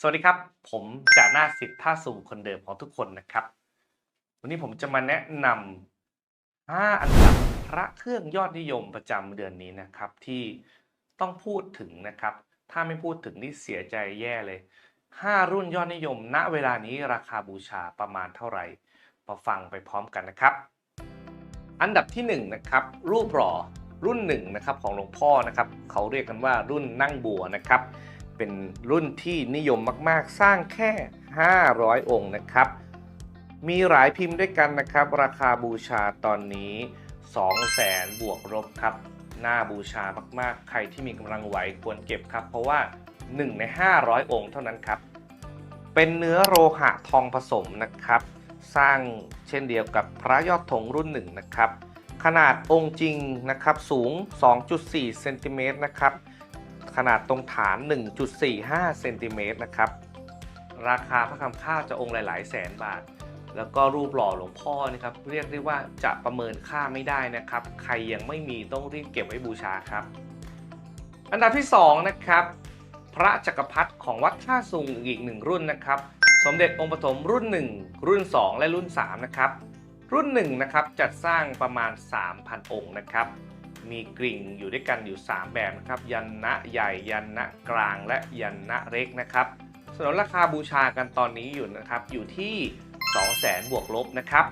สวัสดีครับ ผมจ่าหน้าสิทธิ์ท่าสูงคนเดิมของทุกคนนะครับ วันนี้ผมจะมาแนะนำ5อันดับพระเครื่องยอดนิยมประจำเดือนนี้นะครับ ที่ต้องพูดถึงนะครับ ถ้าไม่พูดถึงนี่เสียใจแย่เลย 5 รุ่นยอดนิยม ณเวลานี้ราคาบูชาประมาณเท่าไหร่มาฟังไปพร้อมกันนะครับ อันดับที่1นะครับ รูปหล่อรุ่นหนึ่งนะครับของหลวงพ่อนะครับ เขาเรียกกันว่ารุ่นนั่งบัวนะครับ เป็นรุ่นที่นิยมมากๆ สร้างแค่ 500 องค์นะครับ มีหลายพิมพ์ด้วยกันนะครับ ราคาบูชาตอนนี้ 200,000 บวกลบครับ น่าบูชามากๆ ใครที่มีกำลังไหวควรเก็บครับ เพราะว่า 1 ใน 500 องค์เท่านั้นครับ เป็นเนื้อโลหะทองผสมนะครับ สร้างเช่นเดียวกับพระยอดธงรุ่นหนึ่งนะครับ ขนาดองค์จริงนะครับสูง 2.4 เซนติเมตรนะครับ ขนาดตรงฐาน 1.45 เซนติเมตรนะครับ ราคาพระคำค่าจะองค์หลาย ๆ แสนบาท แล้วก็รูปหล่อหลวงพ่อนะครับ เรียกได้ว่าจะประเมินค่าไม่ได้นะครับ ใครยังไม่มีต้องรีบเก็บไว้บูชาครับ อันดับที่ 2 นะครับ พระจักรพรรดิของวัดท่าซุงอีกหนึ่งรุ่นนะครับ สมเด็จองค์ปฐมรุ่น 1 รุ่น 2 และรุ่น 3 นะครับ รุ่น1นะครับจัดสร้างประมาณ 3,000 องค์นะครับ มีกริ่งอยู่ด้วยกันอยู่ 3 แบบนะครับยันนะใหญ่ยันนะกลางและยันนะเล็กนะครับส่วนราคาบูชากันตอนนี้อยู่นะครับอยู่ที่ 200,000 บวกลบนะครับ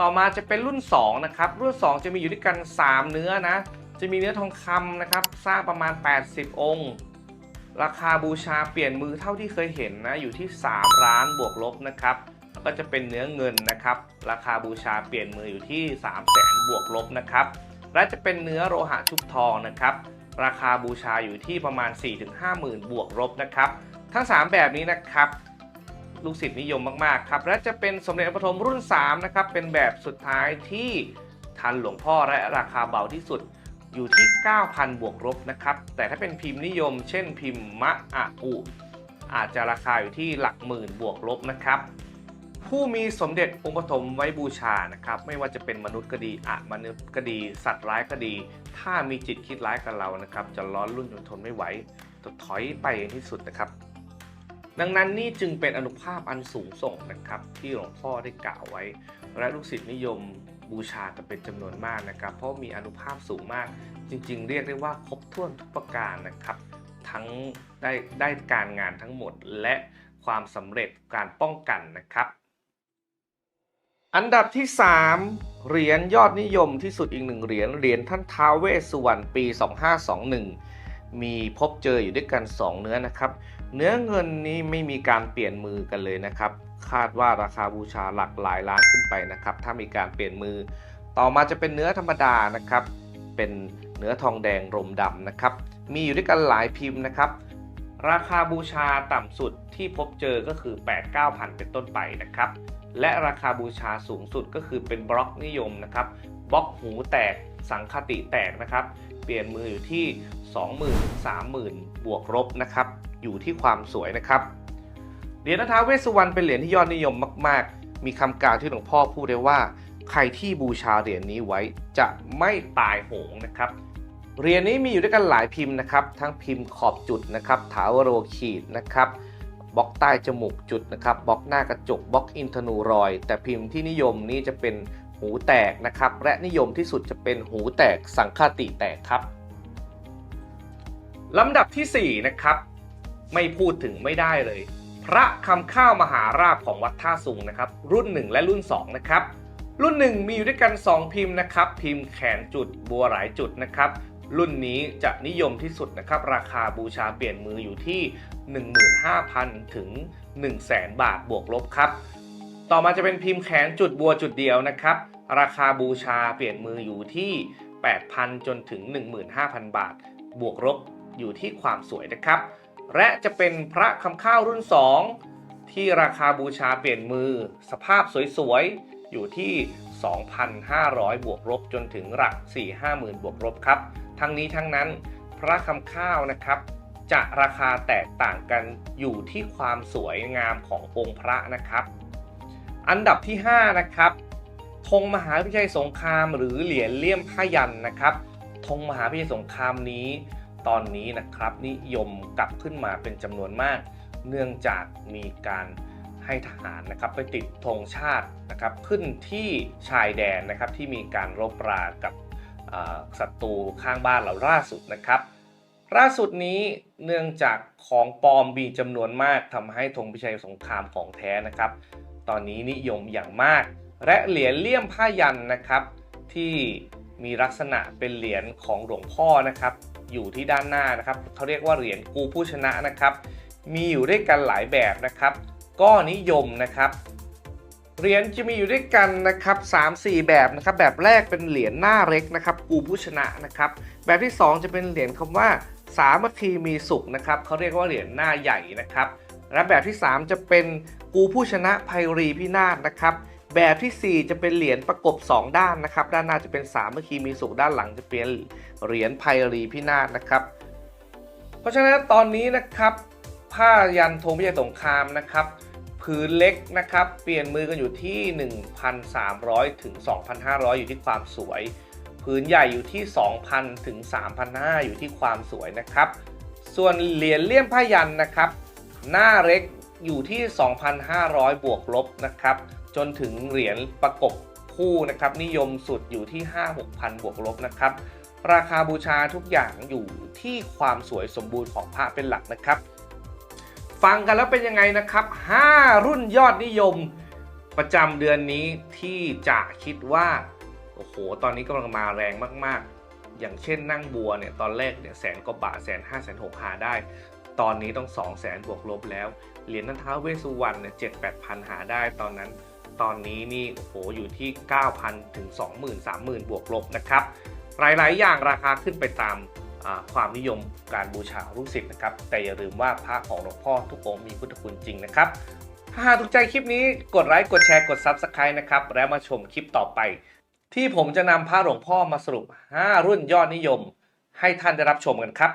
ต่อมาจะเป็นรุ่น2นะครับรุ่น 2 จะมีอยู่ด้วยกัน 3 เนื้อนะจะมีเนื้อทองคำนะครับสร้างประมาณ 80 องค์ ราคาบูชาเปลี่ยนมือเท่าที่เคยเห็นนะอยู่ที่ 3 ล้านบวกลบนะครับแล้วก็จะเป็นเนื้อเงินนะครับ ราคาบูชาเปลี่ยนมืออยู่ที่ 3 0 0 0 0 0บวกลบนะครับ และจะเป็นเนื้อโลหะชุบทองนะครับ ราคาบูชาอยู่ที่ประมาณ 4-5 หมื่นบวกลบนะครับ ทั้ง 3 แบบนี้นะครับลูกศิษย์นิยมมากๆครับ และจะเป็นสมเด็จพระปฐมรุ่น3นะครับเป็นแบบสุดท้ายที่ทันหลวงพ่อและราคาเบาที่สุดอยู่ที่ 9,000 บวกลบนะครับ แต่ถ้าเป็นพิมพ์นิยม เช่นพิมพ์มะอะอุอาจจะราคาอยู่ที่หลักหมื่นบวกลบนะครับ ผู้มีสมเด็จองค์ปฐมไว้บูชานะครับ ไม่ว่าจะเป็นมนุษย์ก็ดีอะมนุษย์ก็ดี สัตว์ร้ายก็ดี ถ้ามีจิตคิดร้ายกับเรานะครับ จะร้อนรุ่นจนทนไม่ไหวจะถอยไปที่สุดนะครับ ดังนั้นนี่จึงเป็นอนุภาพอันสูงส่งนะครับ ที่หลวงพ่อได้กล่าวไว้ และลูกศิษย์นิยมบูชากันเป็นจำนวนมากนะครับ เพราะมีอนุภาพสูงมาก จริง ๆ เรียกได้ว่าครบถ้วนทุกประการนะครับ ทั้งได้ได้การงานทั้งหมดและความสำเร็จการป้องกันนะครับ อันดับที่ 3 เหรียญยอดนิยมที่สุดอีกหนึ่งเหรียญเหรียญท่านท้าวเวสสุวรรณปี 2521 มีพบเจออยู่ด้วยกัน 2 เนื้อนะครับ เนื้อเงินนี้ไม่มีการเปลี่ยนมือกันเลยนะครับ คาดว่าราคาบูชาหลักหลายล้านขึ้นไปนะครับ ถ้ามีการเปลี่ยนมือ ต่อมาจะเป็นเนื้อธรรมดานะครับ เป็นเนื้อทองแดงรมดำนะครับ มีอยู่ด้วยกันหลายพิมพ์นะครับ ราคาบูชาต่ำสุดที่พบเจอก็คือ 8 9 0 0 0 เป็นต้นไปนะครับ และราคาบูชาสูงสุดก็คือเป็นบล็อกนิยมนะครับบล็อกหูแตกสังคติแตกนะครับ เปลี่ยนมืออยู่ที่ 20,000 30,000 บวกลบนะครับ อยู่ที่ความสวยนะครับ เหรียญท้าเวสสุวรรณเป็นเหรียญที่ยอดนิยมมาก ๆ มีคำกล่าวที่หลวงพ่อพูดไว้ว่า ใครที่บูชาเหรียญนี้ไว้จะไม่ตายโหงนะครับเหรียญนี้มีอยู่ด้วยกันหลายพิมพ์นะครับ ทั้งพิมพ์ขอบจุดนะครับ ถาวโรขีดนะครับ บล็อกใต้จมูกจุดนะครับบล็อกหน้ากระจกบล็อกอินทนูรอย แต่พิมพ์ที่นิยมนี้จะเป็นหูแตกนะครับ และนิยมที่สุดจะเป็นหูแตกสังคติแตกครับลำดับที่ 4 นะครับ ไม่พูดถึงไม่ได้เลย พระคำข้าวมหาราบของวัดท่าสุงนะครับ รุ่น 1 และรุ่น 2 นะครับ รุ่น 1 มีอยู่ด้วยกัน 2 พิมพ์นะครับ พิมพ์แขนจุดบัวหลายจุดนะครับ รุ่นนี้จะนิยมที่สุดนะครับ ราคาบูชาเปลี่ยนมืออยู่ที่ 15,000 ถึง 100,000 บาทบวกลบครับ ต่อมาจะเป็นพิมพ์แขนจุดบัวจุดเดียวนะครับ ราคาบูชาเปลี่ยนมืออยู่ที่ 8,000 จนถึง 15,000 บาท บวกลบอยู่ที่ความสวยนะครับ และจะเป็นพระคำข้าวรุ่น 2 ที่ราคาบูชาเปลี่ยนมือ สภาพสวยๆ อยู่ที่ 2,500 บวกลบจนถึงหลัก 4-5หมื่นบวกลบครับ ทั้งนี้ทั้งนั้นพระคำข้าวนะครับ จะราคาแตกต่างกันอยู่ที่ความสวยงามขององค์พระนะครับ อันดับที่ 5 นะครับธงมหาพิชัยสงครามหรือเหรียญเลี่ยมผ้ายันนะครับธงมหาพิชัยสงครามนี้ ตอนนี้นะครับนิยมกลับขึ้นมาเป็นจำนวนมาก เนื่องจากมีการให้ทหารนะครับไปติดธงชาตินะครับขึ้นที่ชายแดนนะครับที่มีการรบรากับ ศัตรูข้างบ้านเราล่าสุดนะครับล่าสุดนี้เนื่องจากของปลอมมีจำนวนมากทำให้ธงพิชัยสงครามของแท้นะครับ ตอนนี้นิยมอย่างมาก และเหรียญเลี่ยมผ้ายันนะครับ ที่มีลักษณะเป็นเหรียญของหลวงพ่อนะครับ อยู่ที่ด้านหน้านะครับเขาเรียกว่าเหรียญกูผู้ชนะนะครับ มีอยู่ด้วยกันหลายแบบนะครับ ก็นิยมนะครับ เหรียญจะมีอยู่ด้วยกันนะครับ3-4 แบบนะครับ แบบแรกเป็นเหรียญหน้าเล็กนะครับ กูผู้ชนะนะครับ แบบที่ 2 จะเป็นเหรียญคำว่าสามัคคีมีสุขนะครับเขาเรียกว่าเหรียญหน้าใหญ่นะครับ และแบบที่ 3 จะเป็นกูผู้ชนะภัยรีพินาศนะครับ แบบทีสี่ 4 จะเป็นเหรียญประกบ 2 ด้านนะครับ ด้านหน้าจะเป็นสามัคคีมีสุขด้านหลังจะเป็นเหรียญภัยรีพินาศนะครับ เพราะฉะนั้นตอนนี้นะครับผ้ายันธงพิชัยสงครามนะครับ พื้นเล็กนะครับ เปลี่ยนมือกันอยู่ที่ 1,300 ถึง 2,500 อยู่ที่ความสวย พื้นใหญ่อยู่ที่ 2,000 ถึง 3,500 อยู่ที่ความสวยนะครับ ส่วนเหรียญเลี่ยมผ้ายันนะครับ หน้าเล็กอยู่ที่ 2,500 บวกลบนะครับ จนถึงเหรียญประกบคู่นะครับ นิยมสุดอยู่ที่ 5-6,000 บวกลบนะครับ ราคาบูชาทุกอย่างอยู่ที่ความสวยสมบูรณ์ของพระเป็นหลักนะครับ ฟังกันแล้วเป็นยังไงนะครับ 5 รุ่นยอดนิยม ประจำเดือนนี้ที่จะคิดว่า โอ้โห ตอนนี้กำลังมาแรงมากๆ อย่างเช่นนั่งบัวเนี่ย ตอนแรกเนี่ยแสนกว่าบาทแสนห้าแสนหกหาได้ ตอนนี้ต้อง2 0 0แสนบวกลบแล้ว เหรียญนันท้าเวสุวรรณเนี่ยเจ็ดแปดพันหาได้ตอนนั้น ตอนนี้นี่โอ้โหอยู่ที่ 9,000 ถึง 20,000 30,000 บวกลบนะครับ หลายๆ อย่างราคาขึ้นไปตาม ความนิยมการบูชาลูกศิษย์นะครับ แต่อย่าลืมว่าพระของหลวงพ่อทุกองค์มีพุทธคุณจริงนะครับ ถ้าหากถูกใจคลิปนี้กดไลค์กดแชร์กด Subscribe นะครับ แล้วมาชมคลิปต่อไป ที่ผมจะนำพระหลวงพ่อมาสรุป 5 รุ่นยอดนิยม ให้ท่านได้รับชมกันครับ